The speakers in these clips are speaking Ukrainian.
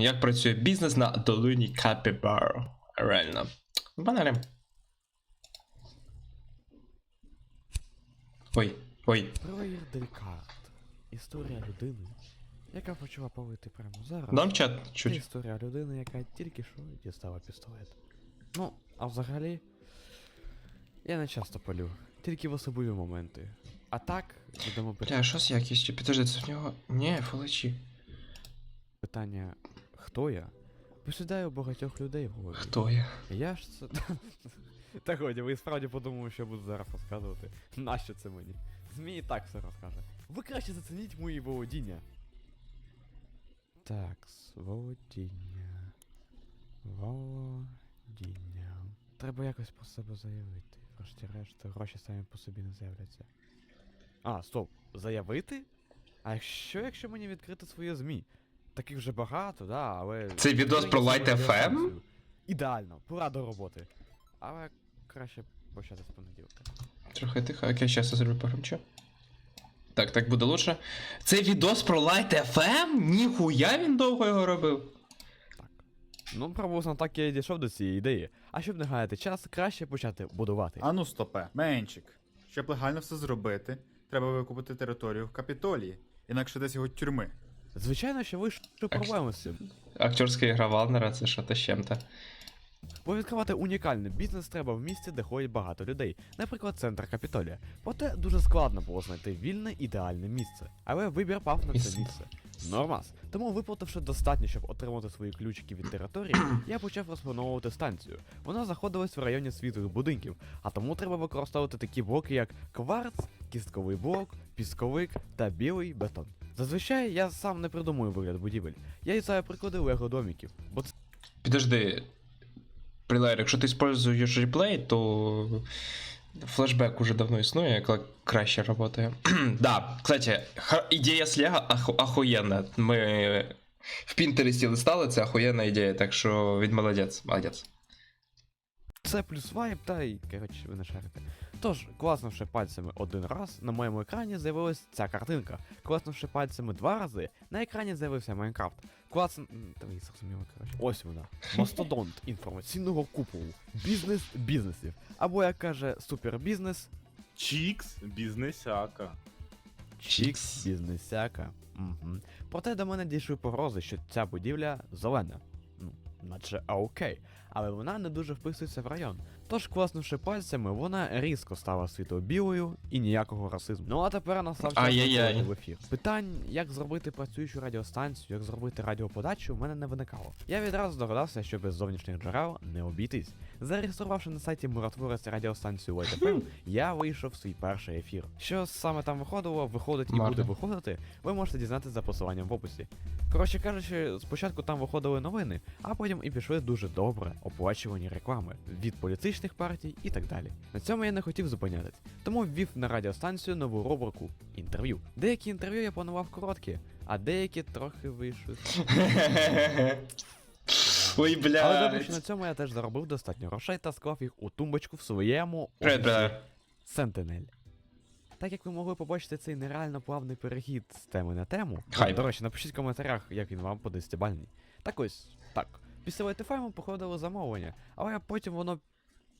як працює бізнес на долині Капібар. Реально. Баналі. Ой, ой. Троєр Делькарт. Історія людини, яка почала палити прямо зараз. Дам чат Це історія людини, яка тільки що дістала пістолет. Ну, а взагалі, я не часто палю, тільки в особливі моменти. А так, відомо Бля, що з якістю? Підожди, це в нього. Ні, фулачі. питання, хто я? Посідаю багатьох людей в голові. Хто я? Я ж це. Та годі, ви справді подумали, що я буду зараз розказувати. Нащо це мені? Змій і так все розкаже. Ви краще зацініть мої володіння. Так, володіння. Володіння. Треба якось про себе заявити. Врешті-решт, гроші самі по собі не з'являться. А, стоп, заявити? А якщо, якщо мені відкрити своє ЗМІ? Таких вже багато, да, але. Цей відос про Light FM? Ідеально, пора до роботи. Але краще почати з понеділка. Трохи тихо, окей, я зроблю погромче. Так, так буде лучше. Цей відос про Light FM? Ніхуя він довго його робив. Так. Ну, приблизно так я і дійшов до цієї ідеї. А щоб не гаяти час, краще почати будувати. Ану стопе, менчик. Щоб легально все зробити, треба викупити територію в Капітолії, інакше десь його тюрми. Звичайно, що ви проблеми з цим. Актерська ігра Валнера, це що то з чим-то. Бо відкривати унікальний бізнес треба в місті, де ходять багато людей, наприклад, центр Капітолія. Проте дуже складно було знайти вільне ідеальне місце. Але вибір пав на це місце. Нормас. Тому виплативши достатньо, щоб отримати свої ключики від території, я почав розплановувати станцію. Вона знаходилась в районі світлих будинків, а тому треба використовувати такі блоки, як кварц, кістковий блок, пісковик та білий бетон. Зазвичай я сам не придумую вигляд будівель. Я юзаю приклади лего доміків, бо це Підожди. Прилайр, якщо ти используєш реплей, то флешбек уже давно існує, яка краще працює. да, кстати, ідея з Лего ахуєнна. Ми в Пінтересті листали, це ахуєнна ідея, так що він молодець, молодець. Це плюс вайб, та й коротше, ви не шарите. Тож, класнувши пальцями один раз, на моєму екрані з'явилась ця картинка. Класнувши пальцями два рази, на екрані з'явився Майнкрафт. Класн... Та ви зрозуміли, коротше. Ось вона. Мастодонт інформаційного куполу. Бізнес бізнесів. Або, як каже супербізнес, Чікс, бізнесяка. Чікс бізнесяка. Угу. Проте до мене дійшли погрози, що ця будівля зелена. Наче окей. Але вона не дуже вписується в район. Тож, класнувши пальцями, вона різко стала світло-білою і ніякого расизму. Ну а тепер настав час в ефір. Питань, як зробити працюючу радіостанцію, як зробити радіоподачу, в мене не виникало. Я відразу здогадався, що без зовнішніх джерел не обійтись. Зареєструвавши на сайті Миротворець радіостанцію White я вийшов в свій перший ефір. Що саме там виходило, виходить і Марно. буде виходити, ви можете дізнатися за посиланням в описі. Коротше кажучи, спочатку там виходили новини, а потім і пішли дуже добре оплачувані реклами від політичних партій і так далі. На цьому я не хотів зупинятись, тому ввів на радіостанцію нову рубрику інтерв'ю. Деякі інтерв'ю я планував короткі, а деякі трохи вийшли. Ой, Але добре, що на цьому я теж заробив достатньо грошей та склав їх у тумбочку в своєму Привіт, офісі Сентинель. Так як ви могли побачити цей нереально плавний перехід з теми на тему. Хайп. До речі, напишіть в коментарях, як він вам по десятибальній. Так ось, так. Після лайтифайму походило замовлення, але потім воно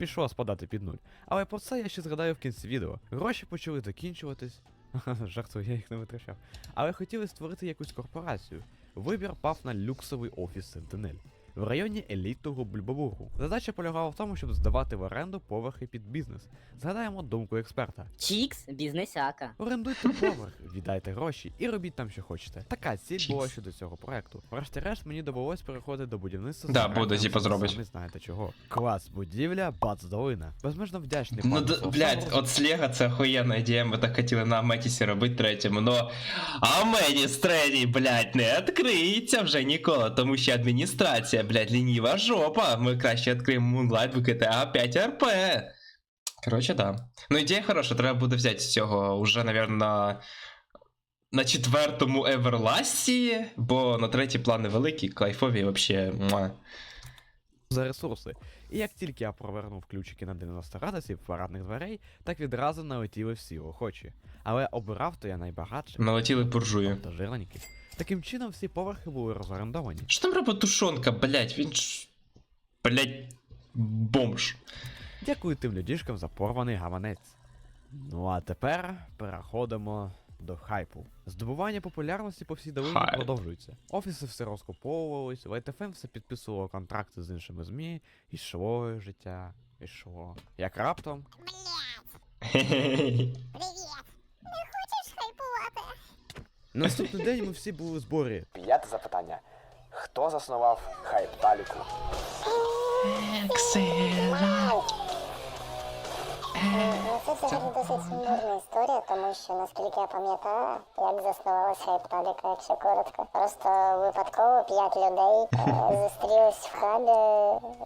пішло спадати під нуль. Але про це я ще згадаю в кінці відео. Гроші почали закінчуватись. Жартую, я їх не витрачав. Але хотіли створити якусь корпорацію. Вибір пав на люксовий офіс Сентинель. В районі елітного Бульбабургу. Задача полягала в тому, щоб здавати в оренду поверхи під бізнес. Згадаємо думку експерта. Чікс, бізнесяка. Орендуйте поверх, віддайте гроші і робіть там, що хочете. Така ціль була щодо цього проекту. Врешті-решт мені довелось переходити до будівництва. Да, буде, типа, що зробить. Самі знаєте чого. Клас, будівля, бац долина. Безмежно вдячний Ну, пану д- блядь, от з Лего це охуєнна ідея, ми так хотіли на Аметісі робити третьому, но Аметіс третій, блядь, не відкриється вже ніколи, тому що адміністрація, блядь, лініва жопа. Ми краще відкриємо Moonlight в GTA 5 RP. Коротше, да. Ну, ідея хороша, треба буде взяти з цього уже, наверное, на, на четвертому Everlastі, бо на третій плани великі, кайфові, вообще. За ресурси. І як тільки я провернув ключики на 90 градусів парадних дверей, так відразу налетіли всі охочі. Але обирав то я найбагатших. Налетіли буржуї. та жирненьких. Таким чином, всі поверхи були розорендовані. Що там робить тушонка, блять, він ж. Блять, бомж. Дякую тим людішкам за порваний гаманець. Ну а тепер переходимо до хайпу. Здобування популярності по всій долині Хайп. продовжується. Офіси все розкуповувались, ВТФМ все підписувало контракти з іншими ЗМІ, ішло життя, ішло. Як раптом Привіт! Не хочеш хайпувати? Наступний день ми всі були в зборі. П'яте запитання. Хто заснував хайпталіку? Ну, це взагалі досить сумбурна історія, тому що, наскільки я пам'ятаю, як заснувалась хайпталіка, якщо коротко. Просто випадково п'ять людей е, зустрілись в хабі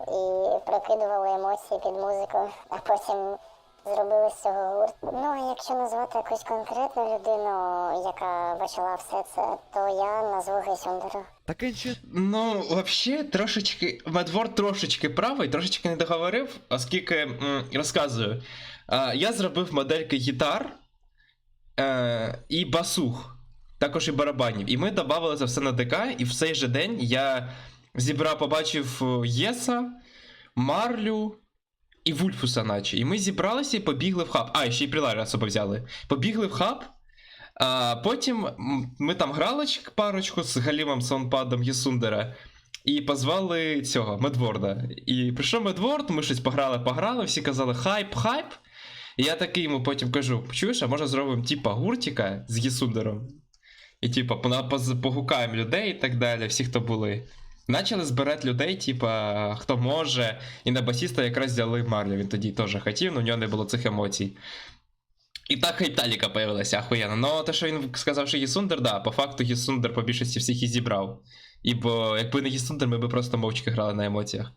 і прокидували емоції під музику, а потім зробили з цього гурт. Ну, а якщо назвати якусь конкретну людину, яка почала все це, то я назву Гейсюндеру. Таке чи Ну, взагалі, трошечки. Медвор трошечки правий, трошечки не договорив, оскільки м, розказую. А, я зробив модельки гітар е, і басух, також і барабанів. І ми додали це все на ДК, і в цей же день я зібрав, побачив е, Єса, Марлю і Вульфуса, наче. І ми зібралися і побігли в хаб. А, і ще й Пріларі особо взяли. Побігли в хаб. А потім ми там грали парочку з Галімом Саунпадом Єсундера. І позвали цього Медворда. І прийшов Медворд, ми щось пограли, пограли, всі казали хайп, хайп. І я такий йому потім кажу: чуєш, а може зробимо типа гуртіка з Єсундером? І типа погукаємо людей і так далі, всі, хто були. Начали збирати людей, типа, хто може. І на басіста якраз взяли Марлю. Він тоді теж хотів, але в нього не було цих емоцій. І так Хайталіка появилася охуєнно. Ну, те, що він сказав, що Єсундер, да, по факту Єсундер по більшості всіх і зібрав. І бо якби не Єсундер, ми б просто мовчки грали на емоціях.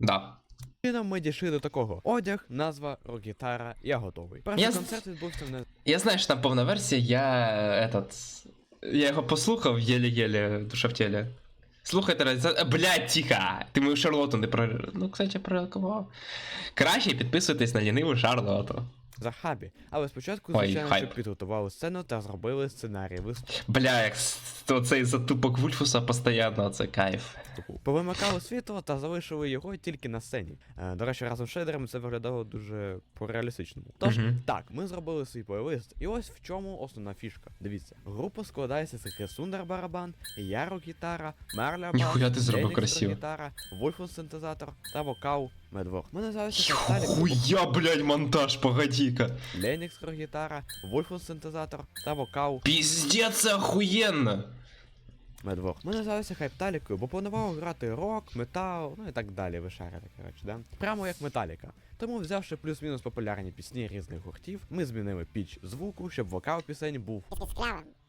Да. чином ми дійшли до такого. Одяг, назва, рок-гітара, я готовий. Перший Я концерт відбувся не Я знаю, що там повна версія, я этот. Я його послухав єле-єле душа в тілі. Слухайте, за- блядь, тихо! Ти мою Шарлоту не про. Ну, кстати, про кого? Краще підписуйтесь на ліниву Шарлоту. За хабі. Але спочатку, звичайно, що підготували сцену та зробили сценарій виступу. Бля, як то цей затупок Вульфуса постійно, це кайф. Повимикали світло та залишили його тільки на сцені. Е, до речі, разом з шейдерами це виглядало дуже по-реалістичному. Тож, Мгм. так, ми зробили свій плейлист, і ось в чому основна фішка. Дивіться, група складається з Хесундер барабан, Яро гітара, Мерля Ніхуя ти зробив красиво. гітара, Вольфус синтезатор та вокал Ми називаємося Касталік. Хуя, блядь, монтаж, погоди-ка. Ленікс гітара, Вольфус синтезатор та вокал Піздець, охуєнно. Медвор. Ми називалися хайпталікою, бо планували грати рок, метал, ну і так далі, ви шарите, коротше, да? Прямо як металіка. Тому, взявши плюс-мінус популярні пісні різних гуртів, ми змінили піч звуку, щоб вокал пісень був.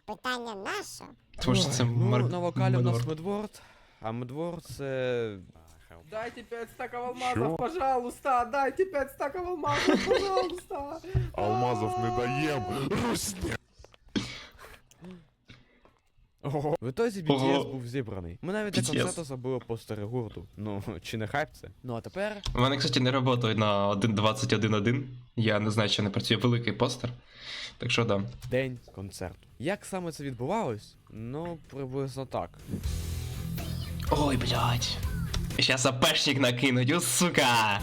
Питання наше. Тому що це ну, мар... на вокалі у нас Медворд, а Медворд це. Дайте 5 стаков алмазов, пожалуйста! Дайте 5 стаков алмазов, пожалуйста! Алмазов не даєм. Русня. Ого. В ітозі BTS Ого. був зібраний. Ми навіть BTS. концерту забули постери гурту. Ну, чи не хайп це? Ну а тепер У мене, кстати, не працює на 1.21.1. Я не знаю, чи не працює великий постер. Так що да. день концерту. Як саме це відбувалось? Ну, приблизно так. Ой, блядь. Сейчас апешник накинуть, у сука.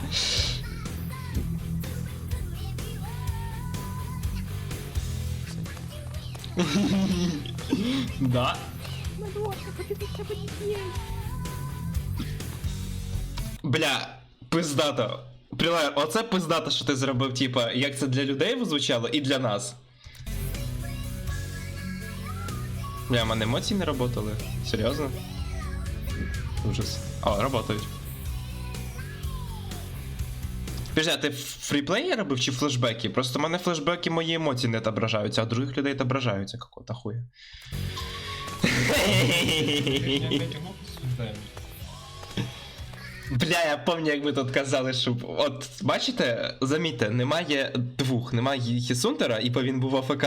Да. Бля, пиздато. Прилай, оце пиздато, що ти зробив, типа, як це для людей звучало і для нас. Бля, в мене емоції не работали. Серйозно? Ужас. О, работають. Подожди, а ти фріплеї робив чи флешбеки? Просто в мене флешбеки мої емоції не отображаються, а других людей отображаються какого-то хуя. Бля, я пам'ятаю, як ви тут казали, що. От бачите, замітьте, немає двох, немає Хісунтера, ібо він був АФК,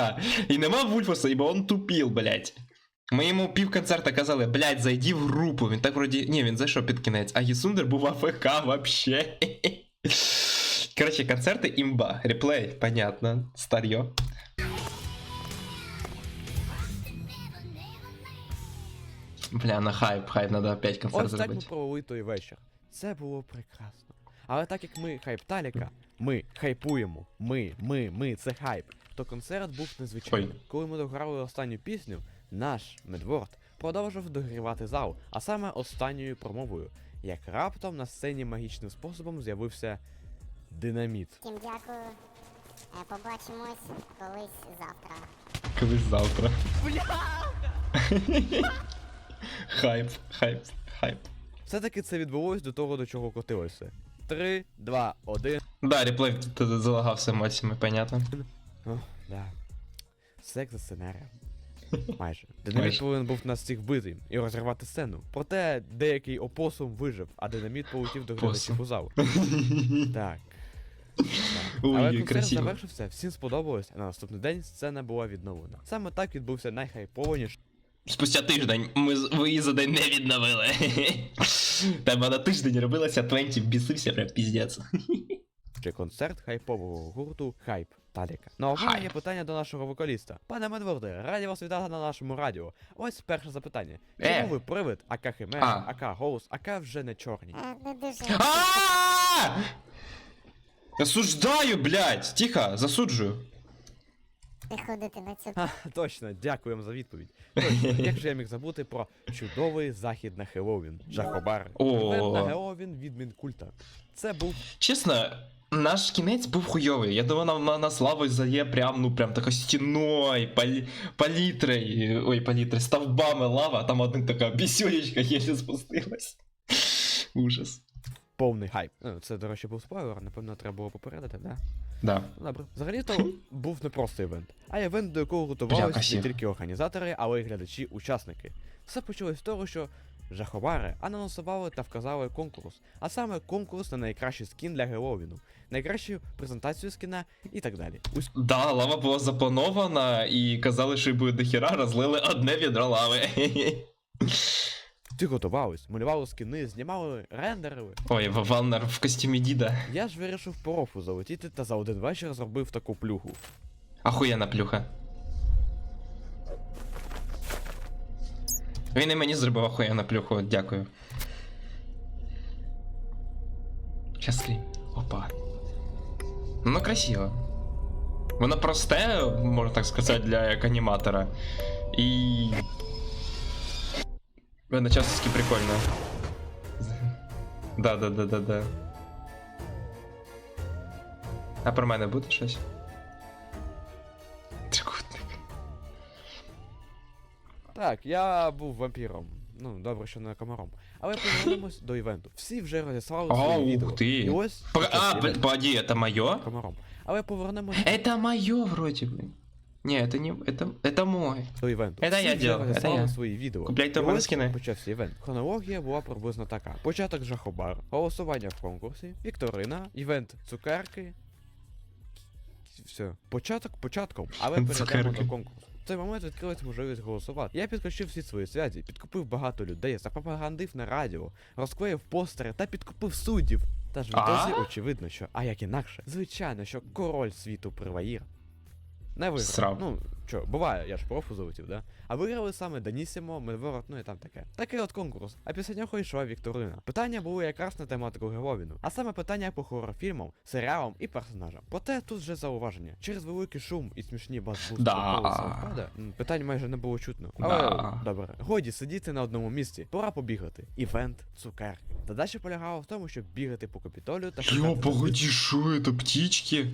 і нема Вульфуса, ібо він тупіл, блять. Ми йому пів концерта казали, блядь, зайди в групу. Він так вроді. Ні, він зайшов під кінець, а Гісундер був АФК вообще. Коротше, концерти імба. Реплей, понятно. Старьо. Бля, на хайп, хайп, надо опять концерт Ось так ми зробити. провели той вечір. Це було прекрасно. Але так як ми хайпталіка, ми хайпуємо, ми, ми, ми, це хайп, то концерт був незвичайний. Ой. Коли ми дограли останню пісню, наш Медворд продовжив догрівати зал, а саме останньою промовою, як раптом на сцені магічним способом з'явився динаміт. Всім дякую. Е, Побачимось колись завтра. Колись завтра. хайп, хайп, хайп. Все-таки це відбулось до того, до чого котилося. Три, два, один. Да, реплей залагався емоціями, понятно. О, да. Секс за сценарієм. Майже. Динаміт повинен був нас всіх бити і розірвати сцену. Проте деякий опосум вижив, а динаміт полетів до глядачів у зал. Так. Ой, Але концерт красиво. завершився, всім сподобалось, а на наступний день сцена була відновлена. Саме так відбувся найхайпованіший Спустя тиждень ми з- ви її за день не відновили. Там на тиждень робилася 20, бісився прям піздець. концерт хайпового гурту Хайп Таліка. Ну а в мене є питання до нашого вокаліста. Пане Медворде, раді вас вітати на нашому радіо. Ось перше запитання. Чому Е. ви привид, ака химера, А. ака голос, ака вже не чорні? Е, Не дуже А! Осуждаю, блядь! Тихо, засуджую. приходити на цю Ха, точно, дякуємо за відповідь. Точно, як же я міг забути про чудовий захід на Хеллоуін, Жахобар. На Хеллоуін від Мінкульта. Це був Чесно, наш кінець був хуйовий. Я думав, нам на нас лава зає прям, ну прям така стіною, палі... палітрою, ой, палітрою, стовбами лава, а там одна така бісюлечка єлі спустилась. Ужас. повний хайп. Ну, це, до речі, був спойлер, напевно, треба було попередити, да? Да. Ну, Добре. Взагалі-то був не просто івент, а івент, до якого готувалися не тільки організатори, але й глядачі, учасники. Все почалось з того, що Жахобари анонсували та вказали конкурс, а саме конкурс на найкращий скін для Геловіну, найкращу презентацію скіна і так далі. Ус- Да, лава була запланована і казали, що й буде дохіра, розлили одне відро лави. Ти готувались, малювали скіни, знімали, рендерили. Ой, Валнер в костюмі діда. Я ж вирішив по рофу залетіти та за один вечір зробив таку плюху. Ахуєнна плюха. Він і мені зробив ахуєнну плюху, дякую. Щас скрім. Опа. Ну, красиво. Воно просте, можна так сказати, для як аніматора. І. Одночасно прикольно. Да, да, да, да, да. А про мене буде щось? Так, я був вампіром. Ну, добре, що не комаром. Але повернемось до івенту. Всі вже розіслали О, свої ух відео. ти. І ось Пога- почався А, івент. б- погоди, это мое? комаром. Але повернемось Это мое вроде бы. Не, это не... Это, это мой. до івенту. Это Всі я вже делал, это розіслали я. свої відео. Купляйте І в мене ось скини. Почався івент. Хронологія була приблизно така: початок жахобар, голосування в конкурсі, вікторина, івент цукерки. Все. Початок початком, але перейдемо Цукерки. до конкурсу. В цей момент відкрилась можливість голосувати. Я підключив всі свої связі, підкупив багато людей, запропагандив на радіо, розклеїв постери та підкупив суддів. Та ж в досі очевидно, що а як інакше, звичайно, що король світу Приваїр не виграв. Срав. Ну, що, буває, я ж профу залетів, да? А виграли саме Данісімо, Медворот, ну і там таке. Такий от конкурс. А після нього йшла Вікторина. Питання були якраз на тематику Геловіну, а саме питання по хорор-фільмам, серіалам і персонажам. Проте тут вже зауваження. Через великий шум і смішні бас-бусти Да. питань майже не було чутно. Але Да. добре, годі сидіти на одному місці, пора побігати. Івент цукерки. Задача полягала в тому, щоб бігати по капітолію та погоди, шо это, птички? таблички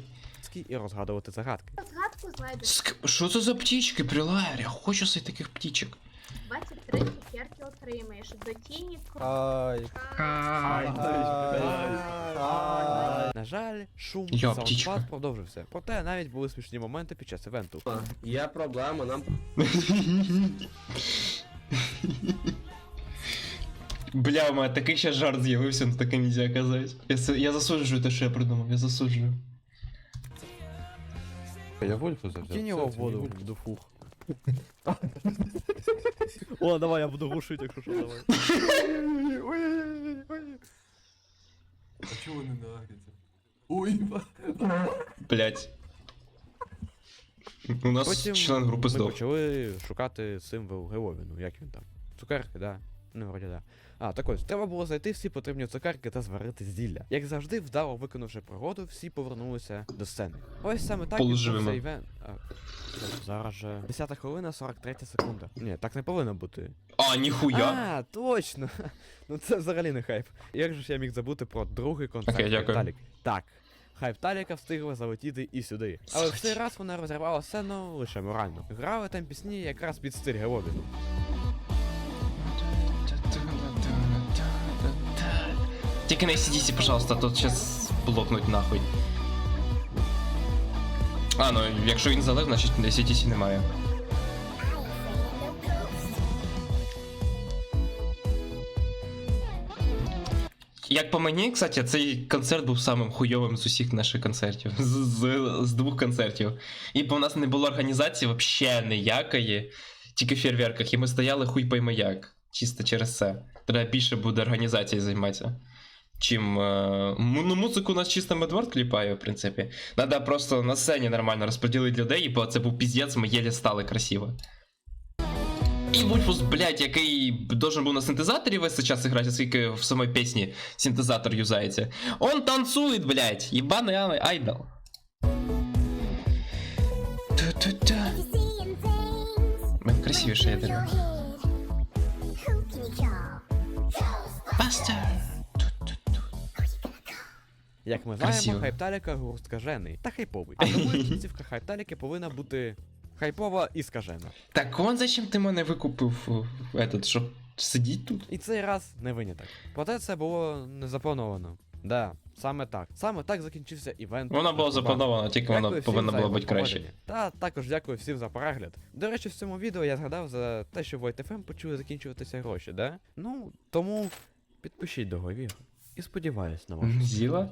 і розгадувати загадки. Згадку знайдеш Ск- Що це за птички при лагері? Я хочу собі таких птичок. 23 цукерки отримаєш. До тіні На жаль, шум саундпад продовжився. Проте навіть були смішні моменти під час івенту. Є проблема, нам Бля, у мене такий ще жарт з'явився, ну таке нельзя казати. Я, с- я засуджую те, що я придумав, я засуджую. Я вольфу взяв. Кинь його в воду в дуфух. О, давай, я буду глушити, якщо що, давай. А чого вони не агряться? Ой, Блять. У нас Потім член групи ми здох. почали шукати символ Геловіну, як він там. Цукерки, да. Ну, вроді да. А, так ось, треба було знайти всі потрібні цукерки та зварити зілля. Як завжди, вдало виконавши пригоду, всі повернулися до сцени. Ось саме так відбувся івент. Зараз же 10 хвилина 43 секунда. Ні, так не повинно бути. А, ніхуя. А, точно. Ну це взагалі не хайп. Як же ж я міг забути про другий концерт Окей, дякую. Хайпталік? Так. Хайпталіка встигла залетіти і сюди. Але в цей раз вона розірвала сцену лише морально. Грали там пісні якраз під стиль Геловіну. Тільки на пожалуйста, тут сейчас блокнуть нахуй. А, ну якщо він залив, значить на ACDC немає. Як по мені, кстати, цей концерт був самим хуйовим з усіх наших концертів. З, з, з двох концертів. І бо в нас не було організації взагалі ніякої, тільки в фейерверках, і ми стояли хуй пойми як. Чисто через це. Треба більше буде організації займатися. Чим. Е, ну, музику у нас чисто медворд кліпає, в принципі. Надо просто на сцені нормально розподілити людей, бо це був піздець, ми єлі стали красиво. І Вульфус, блядь, який должен був на синтезаторі весь час грати, оскільки в самій пісні синтезатор юзається. Он танцует, блядь, ебаний ай- айдол. Ту-ту-та. Блин, красивіше, я думаю. Бастер. Як ми знаємо, Красиво. хайпталіка гурт скажений та хайповий. А тому кінцівка хайпталіки повинна бути хайпова і скажена. Так он зачем ти мене викупив е, этот, щоб сидіть тут? І цей раз не виняток. Проте це було не заплановано. Да, саме так. Саме так закінчився івент. Воно було Хайпбан. заплановано, тільки всім повинно за було бути краще. Та також дякую всім за перегляд. До речі, в цьому відео я згадав за те, що в YTFM почали закінчуватися гроші, да? Ну, тому підпишіть договір. І сподіваюсь на вашу Зіла?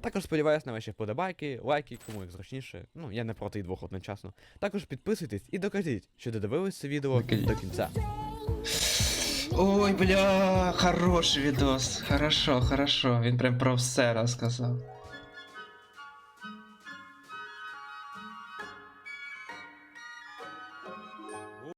Також сподіваюсь на ваші вподобайки, лайки, кому як зручніше. Ну, я не проти і двох одночасно. Також підписуйтесь і докажіть, що додивились це відео до кінця. Ой, бля, хороший відос. Хорошо, хорошо. Він прям про все розказав.